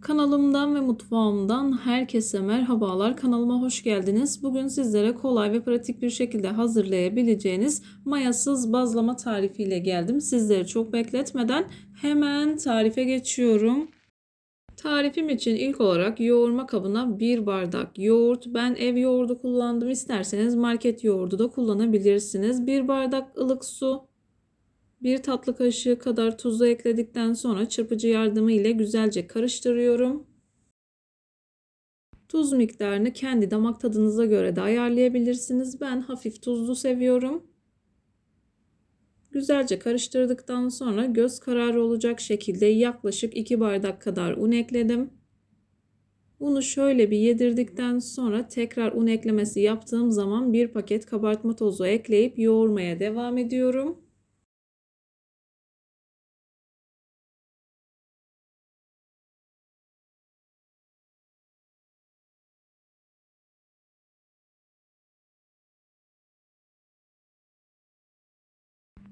Kanalımdan ve mutfağımdan herkese merhabalar. Kanalıma hoş geldiniz. Bugün sizlere kolay ve pratik bir şekilde hazırlayabileceğiniz mayasız bazlama tarifiyle geldim. Sizleri çok bekletmeden hemen tarife geçiyorum. Tarifim için ilk olarak yoğurma kabına bir bardak yoğurt. Ben ev yoğurdu kullandım. İsterseniz market yoğurdu da kullanabilirsiniz. Bir bardak ılık su, bir tatlı kaşığı kadar tuzu ekledikten sonra çırpıcı yardımı ile güzelce karıştırıyorum. Tuz miktarını kendi damak tadınıza göre de ayarlayabilirsiniz. Ben hafif tuzlu seviyorum. Güzelce karıştırdıktan sonra göz kararı olacak şekilde yaklaşık 2 bardak kadar un ekledim. Unu şöyle bir yedirdikten sonra tekrar un eklemesi yaptığım zaman bir paket kabartma tozu ekleyip yoğurmaya devam ediyorum.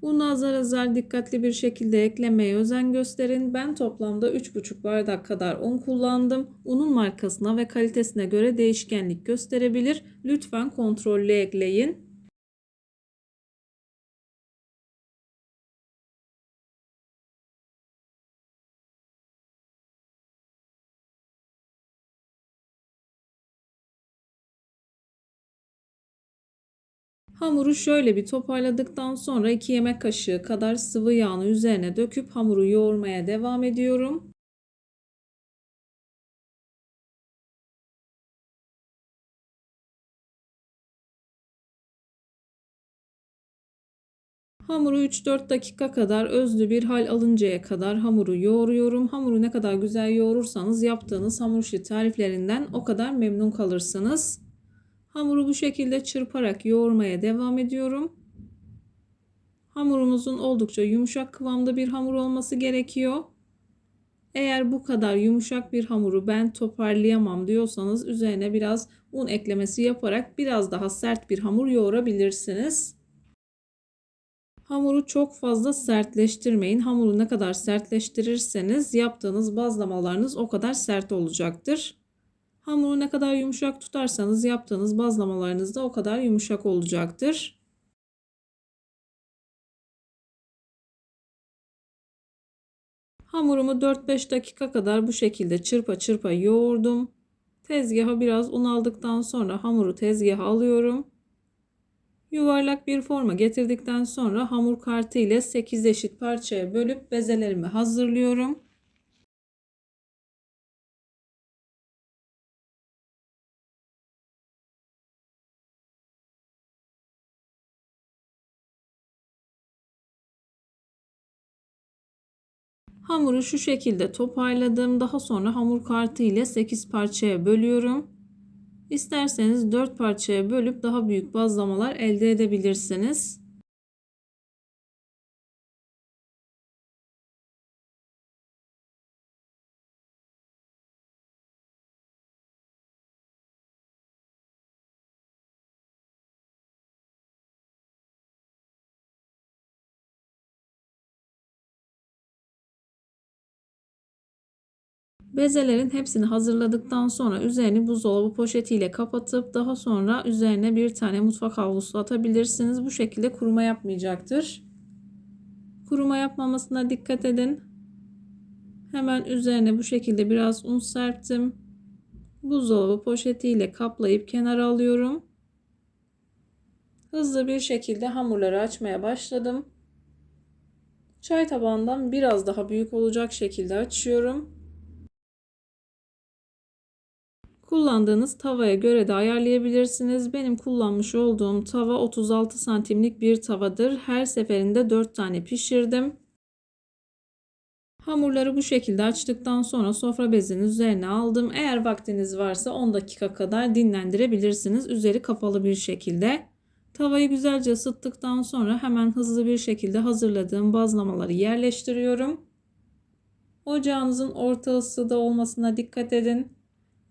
Unu azar azar dikkatli bir şekilde eklemeye özen gösterin. Ben toplamda 3,5 bardak kadar un kullandım. Unun markasına ve kalitesine göre değişkenlik gösterebilir. Lütfen kontrollü ekleyin. Hamuru şöyle bir toparladıktan sonra 2 yemek kaşığı kadar sıvı yağını üzerine döküp hamuru yoğurmaya devam ediyorum. Hamuru 3-4 dakika kadar özlü bir hal alıncaya kadar hamuru yoğuruyorum. Hamuru ne kadar güzel yoğurursanız yaptığınız hamur işi tariflerinden o kadar memnun kalırsınız. Hamuru bu şekilde çırparak yoğurmaya devam ediyorum. Hamurumuzun oldukça yumuşak kıvamda bir hamur olması gerekiyor. Eğer bu kadar yumuşak bir hamuru ben toparlayamam diyorsanız üzerine biraz un eklemesi yaparak biraz daha sert bir hamur yoğurabilirsiniz. Hamuru çok fazla sertleştirmeyin. Hamuru ne kadar sertleştirirseniz yaptığınız bazlamalarınız o kadar sert olacaktır. Hamuru ne kadar yumuşak tutarsanız yaptığınız bazlamalarınız da o kadar yumuşak olacaktır. Hamurumu 4-5 dakika kadar bu şekilde çırpa çırpa yoğurdum. Tezgaha biraz un aldıktan sonra hamuru tezgaha alıyorum. Yuvarlak bir forma getirdikten sonra hamur kartı ile 8 eşit parçaya bölüp bezelerimi hazırlıyorum. Hamuru şu şekilde toparladım. Daha sonra hamur kartı ile 8 parçaya bölüyorum. İsterseniz 4 parçaya bölüp daha büyük bazlamalar elde edebilirsiniz. Bezelerin hepsini hazırladıktan sonra üzerini buzdolabı poşetiyle kapatıp daha sonra üzerine bir tane mutfak havlusu atabilirsiniz. Bu şekilde kuruma yapmayacaktır. Kuruma yapmamasına dikkat edin. Hemen üzerine bu şekilde biraz un serptim. Buzdolabı poşetiyle kaplayıp kenara alıyorum. Hızlı bir şekilde hamurları açmaya başladım. Çay tabağından biraz daha büyük olacak şekilde açıyorum. Kullandığınız tavaya göre de ayarlayabilirsiniz. Benim kullanmış olduğum tava 36 santimlik bir tavadır. Her seferinde 4 tane pişirdim. Hamurları bu şekilde açtıktan sonra sofra bezinin üzerine aldım. Eğer vaktiniz varsa 10 dakika kadar dinlendirebilirsiniz. Üzeri kapalı bir şekilde. Tavayı güzelce ısıttıktan sonra hemen hızlı bir şekilde hazırladığım bazlamaları yerleştiriyorum. Ocağınızın orta ısıda olmasına dikkat edin.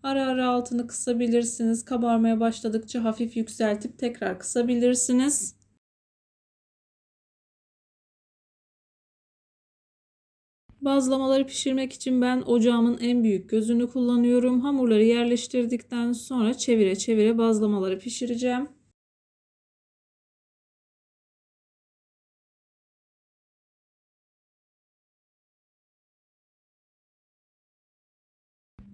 Ara ara altını kısabilirsiniz. Kabarmaya başladıkça hafif yükseltip tekrar kısabilirsiniz. Bazlamaları pişirmek için ben ocağımın en büyük gözünü kullanıyorum. Hamurları yerleştirdikten sonra çevire çevire bazlamaları pişireceğim.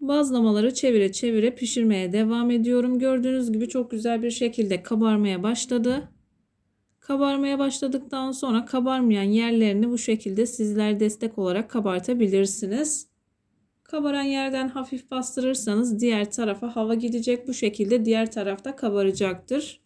Bazlamaları çevire çevire pişirmeye devam ediyorum. Gördüğünüz gibi çok güzel bir şekilde kabarmaya başladı. Kabarmaya başladıktan sonra kabarmayan yerlerini bu şekilde sizler destek olarak kabartabilirsiniz. Kabaran yerden hafif bastırırsanız diğer tarafa hava gidecek. Bu şekilde diğer tarafta kabaracaktır.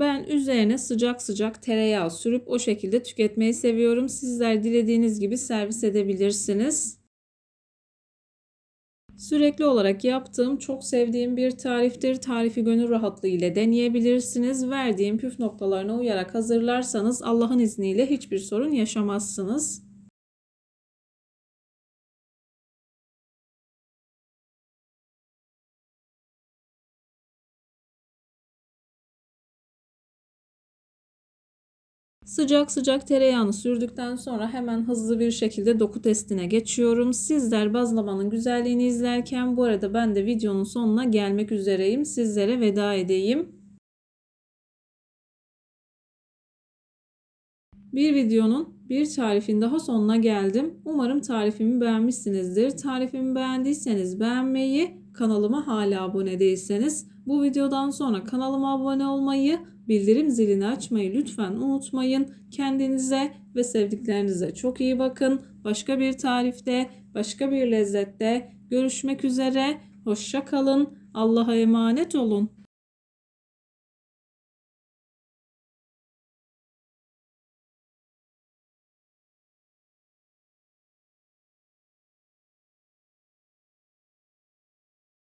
Ben üzerine sıcak sıcak tereyağı sürüp o şekilde tüketmeyi seviyorum. Sizler dilediğiniz gibi servis edebilirsiniz. Sürekli olarak yaptığım, çok sevdiğim bir tariftir. Tarifi gönül rahatlığı ile deneyebilirsiniz. Verdiğim püf noktalarına uyarak hazırlarsanız Allah'ın izniyle hiçbir sorun yaşamazsınız. Sıcak sıcak tereyağını sürdükten sonra hemen hızlı bir şekilde doku testine geçiyorum. Sizler bazlamanın güzelliğini izlerken bu arada ben de videonun sonuna gelmek üzereyim. Sizlere veda edeyim. Bir videonun bir tarifin daha sonuna geldim. Umarım tarifimi beğenmişsinizdir. Tarifimi beğendiyseniz beğenmeyi, kanalıma hala abone değilseniz bu videodan sonra kanalıma abone olmayı, bildirim zilini açmayı lütfen unutmayın. Kendinize ve sevdiklerinize çok iyi bakın. Başka bir tarifte, başka bir lezzette görüşmek üzere. Hoşça kalın. Allah'a emanet olun.